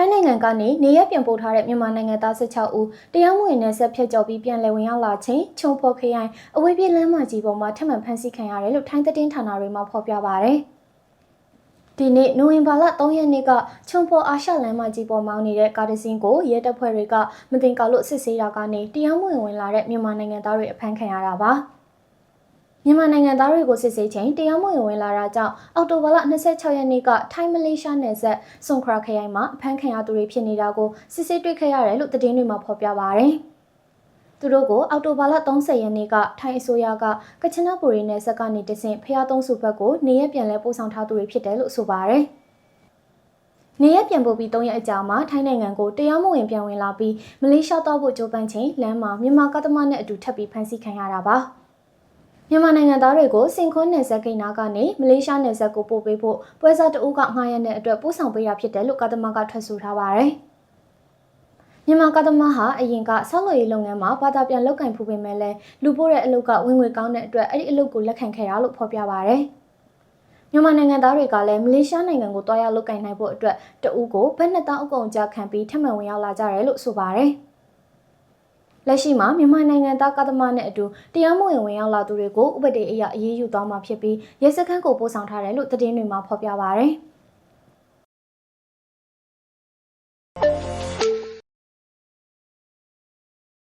ထိုင်းနိုင်ငံကနေနေရပြန်ပို့ထားတဲ့မြန်မာနိုင်ငံသား16ဦးတရားမဝင်နဲ့ဆက်ဖြတ်ကျော်ပြီးပြန်လည်ဝင်ရောက်လာချိန်ခြုံဖော်ခရိုင်အဝေးပြေးလမ်းမကြီးပေါ်မှာထပ်မံဖမ်းဆီးခံရတယ်လို့ထိုင်းသတင်းဌာနတွေမှာဖော်ပြပါရယ်ဒီနေ့နိုဝင်ဘာလ3ရက်နေ့ကခြုံဖော်အာရှလမ်းမကြီးပေါ်မောင်းနေတဲ့ကားတစ်စင်းကိုရဲတပ်ဖွဲ့တွေကမတင်ကာလို့စစ်ဆေးတာကနေတရားမဝင်ဝင်လာတဲ့မြန်မာနိုင်ငံသားတွေအဖမ်းခံရတာပါ မြန်မာနိုင်ငံသားတွေကိုစစ်ဆေးချိန်တရားမဝင်ဝင်လာတာကြောင့်အော်တိုဘာလ26ရက်နေ့ကထိုင်းမလေးရှားနယ်စပ်စွန်ခရာခရိုင်မှာအဖမ်းခံရသူတွေဖြစ်နေတာကိုစစ်ဆေးတွေ့ခဲ့ရတယ်လို့သတင်းတွေမှာဖော်ပြပါရယ်သူတို့ကိုအော်တိုဘာလ30ရက်နေ့ကထိုင်းအစိုးရကကချနပူရီနယ်စပ်ကနေတဆင့်ဖျားသုံးစုဘက်ကိုနေရပြန်လဲပို့ဆောင်ထားသူတွေဖြစ်တယ်လို့ဆိုပါရယ်နေရပြန်ပို့ပြီး၃ရက်အကြာမှာထိုင်းနိုင်ငံကိုတရားမဝင်ပြန်ဝင်လာပြီးမလေးရှားသွားဖို့ကြိုးပမ်းချိန်လမ်းမှာမြန်မာကတ္တမနဲ့အတူထပ်ပြီးဖမ်းဆီးခံရတာပါ မြန်မာနိုင်ငံသားတွေကိုစင်ခွန်းနယ်စပ်ကိန်းနာကနေမလေးရှားနယ်စပ်ကိုပို့ပေးဖို့ပွဲစားတအုပ်ကငှားရတဲ့အတွက်ပို့ဆောင်ပေးတာဖြစ်တယ်လို့ကတ္တမကထွက်ဆိုထားပါတယ်။မြန်မာကတ္တမဟာအရင်ကဆောက်လုပ်ရေးလုပ်ငန်းမှာဘာသာပြန်လုပ်ကင်ဖူးပေမဲ့လည်းလူပို့တဲ့အလုပ်ကဝင်ငွေကောင်းတဲ့အတွက်အဲ့ဒီအလုပ်ကိုလက်ခံခဲ့တာလို့ဖော်ပြပါရတယ်။မြန်မာနိုင်ငံသားတွေကလည်းမလေးရှားနိုင်ငံကိုတွားရောက်လုပ်ကင်နိုင်ဖို့အတွက်တအုပ်ကိုဘတ်နှစ်သောင်းအကုန်ကြာခံပြီးထပ်မံဝင်ရောက်လာကြတယ်လို့ဆိုပါတယ်။ လက်ရှိမှာမြန်မာနိုင်ငံသားကသမားနဲ့အတူတရားမဝင်ဝင်ရောက်လာသူတွေကိုဥပဒေအရအရေးယူသွားမှာဖြစ်ပြီးရဲစခန်းကိုပို့ဆောင်ထားတယ်လို့သတင်းတွေမှာဖော်ပြပါရယ်။